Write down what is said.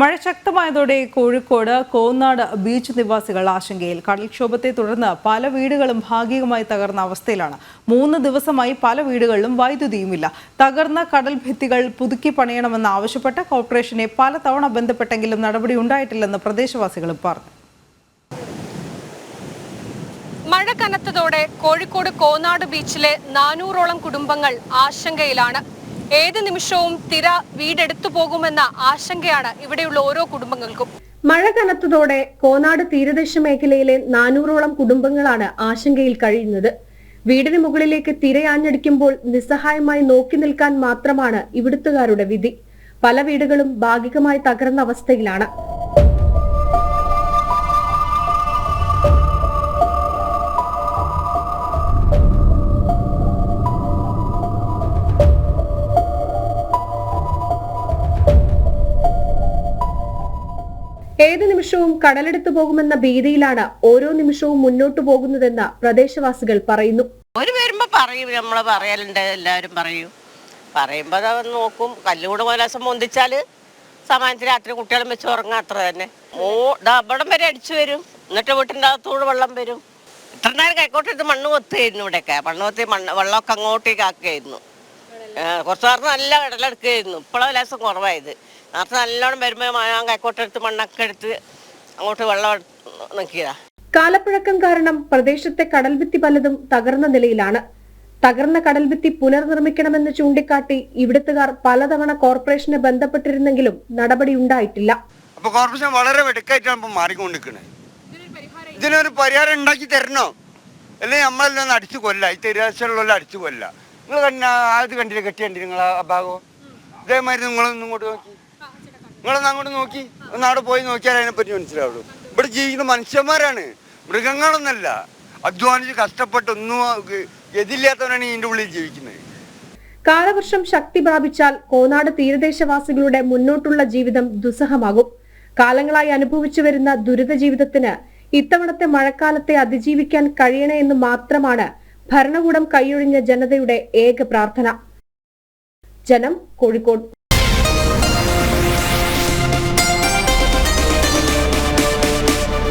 മഴ ശക്തമായതോടെ കോഴിക്കോട് കോന്നാട് ബീച്ച് നിവാസികൾ ആശങ്കയിൽ. കടൽക്ഷോഭത്തെ തുടർന്ന് പല വീടുകളും ഭാഗികമായി തകർന്ന അവസ്ഥയിലാണ്. മൂന്ന് ദിവസമായി പല വീടുകളിലും വൈദ്യുതിയുമില്ല. തകർന്ന കടൽ ഭിത്തികൾ പുതുക്കി പണിയണമെന്ന് ആവശ്യപ്പെട്ട് കോർപ്പറേഷനെ പലതവണ ബന്ധപ്പെട്ടെങ്കിലും നടപടി ഉണ്ടായിട്ടില്ലെന്ന് പ്രദേശവാസികളും പറഞ്ഞു. മഴ കനത്തതോടെ കോഴിക്കോട് കോന്നാട് ബീച്ചിലെ നാനൂറോളം കുടുംബങ്ങൾ ആശങ്കയിലാണ്. ഏത് നിമിഷവും തിര വീടെടുത്തു പോകുമെന്ന ആശങ്കയാണ് ഇവിടെയുള്ള ഓരോ കുടുംബങ്ങൾക്കും. മഴ കനത്തതോടെ കോനാട് തീരദേശ മേഖലയിലെ നാനൂറോളം കുടുംബങ്ങളാണ് ആശങ്കയിൽ കഴിയുന്നത്. വീടിന് മുകളിലേക്ക് തിരയാഞ്ഞടിക്കുമ്പോൾ നിസ്സഹായമായി നോക്കി നിൽക്കാൻ മാത്രമാണ് ഇവിടുത്തുകാരുടെ വിധി. പല വീടുകളും ഭാഗികമായി തകർന്ന അവസ്ഥയിലാണ്. ഏത് നിമിഷവും കടലെടുത്തു പോകുമെന്ന ഭീതിയിലാണ് ഓരോ നിമിഷവും മുന്നോട്ടു പോകുന്നതെന്ന് പ്രദേശവാസികൾ പറയുന്നു. ഒരു വരുമ്പോ പറയും നമ്മളെ പറയലുണ്ട് എല്ലാവരും പറയും. പറയുമ്പോ നോക്കും. കല്ലുകൂടെ മോലാസം പൊന്തിച്ചാൽ സമാനത്തിൽ രാത്രി കുട്ടികളും വെച്ച് ഉറങ്ങാം അത്ര തന്നെ. ഓ അവിടം വരെ അടിച്ചു വരും. എന്നിട്ട് വീട്ടിന്റെ അകത്തൂടെ വെള്ളം വരും. ഇത്ര നേരം കൈക്കോട്ടെടുത്ത് മണ്ണ് കൊത്തുകയായിരുന്നു ഇവിടെയൊക്കെ. മണ്ണ് കൊത്തി മണ്ണ് വെള്ളമൊക്കെ അങ്ങോട്ടേക്ക് ആക്കുകയായിരുന്നു. കുറച്ച് നേരത്തെ നല്ല കടലെടുക്കുകയായിരുന്നു ഇപ്പോഴാണ് ലേശം കുറവായത്. നേരത്തെ നല്ലോണം വരുമ്പോൾ ഞാൻ കൈക്കോട്ടെടുത്ത് മണ്ണൊക്കെ എടുത്ത് അങ്ങോട്ട് വെള്ളം നിൽക്കിയതാ കാലപ്പഴക്കം കാരണം പ്രദേശത്തെ കടൽഭിത്തി പലതും തകർന്ന നിലയിലാണ്. തകർന്ന കടൽഭിത്തി പുനർനിർമ്മിക്കണമെന്ന് ചൂണ്ടിക്കാട്ടി ഇവിടുത്തുകാർ പലതവണ കോർപ്പറേഷനെ ബന്ധപ്പെട്ടിരുന്നെങ്കിലും നടപടി ഉണ്ടായിട്ടില്ല. അപ്പൊ കോർപ്പറേഷൻ വളരെ വെടുക്കായിട്ടാണ് ഇപ്പൊ മാറിക്കൊണ്ടിരിക്കുന്നത് ഇതിനൊരു പരിഹാരം ഉണ്ടാക്കി തരണോ? അല്ലെങ്കിൽ നമ്മളെല്ലാം അടിച്ചു കൊല്ല. ഈ തെരുവാശുള്ള അടിച്ചു കൊല്ല. നിങ്ങൾ കണ്ട ആദ്യം കണ്ടില്ല കെട്ടി കണ്ടി നിങ്ങൾ ആ ഭാഗവും ഇതേമാതിരി നിങ്ങളൊന്നും ഇങ്ങോട്ട് നോക്കി. നിങ്ങളൊന്ന് അങ്ങോട്ട് നോക്കി. ഒന്ന് അവിടെ പോയി നോക്കിയാൽ അതിനെപ്പറ്റി മനസ്സിലാവുള്ളൂ. ഇവിടെ ജീവിക്കുന്ന മനുഷ്യന്മാരാണ്. മൃഗങ്ങളൊന്നല്ല. അധ്വാനിച്ച് കഷ്ടപ്പെട്ട് ഒന്നും എതില്ലാത്തവരാണ് ഇതിന്റെ ഉള്ളിൽ ജീവിക്കുന്നത്. കാലവർഷം ശക്തി പ്രാപിച്ചാൽ കോനാട് തീരദേശവാസികളുടെ മുന്നോട്ടുള്ള ജീവിതം ദുസ്സഹമാകും. കാലങ്ങളായി അനുഭവിച്ചു വരുന്ന ദുരിത ജീവിതത്തിന് ഇത്തവണത്തെ മഴക്കാലത്തെ അതിജീവിക്കാൻ കഴിയണേ എന്ന് മാത്രമാണ് ഭരണകൂടം കൈയൊഴിഞ്ഞ ജനതയുടെ ഏക പ്രാർത്ഥന. ജനം കോഴിക്കോട്.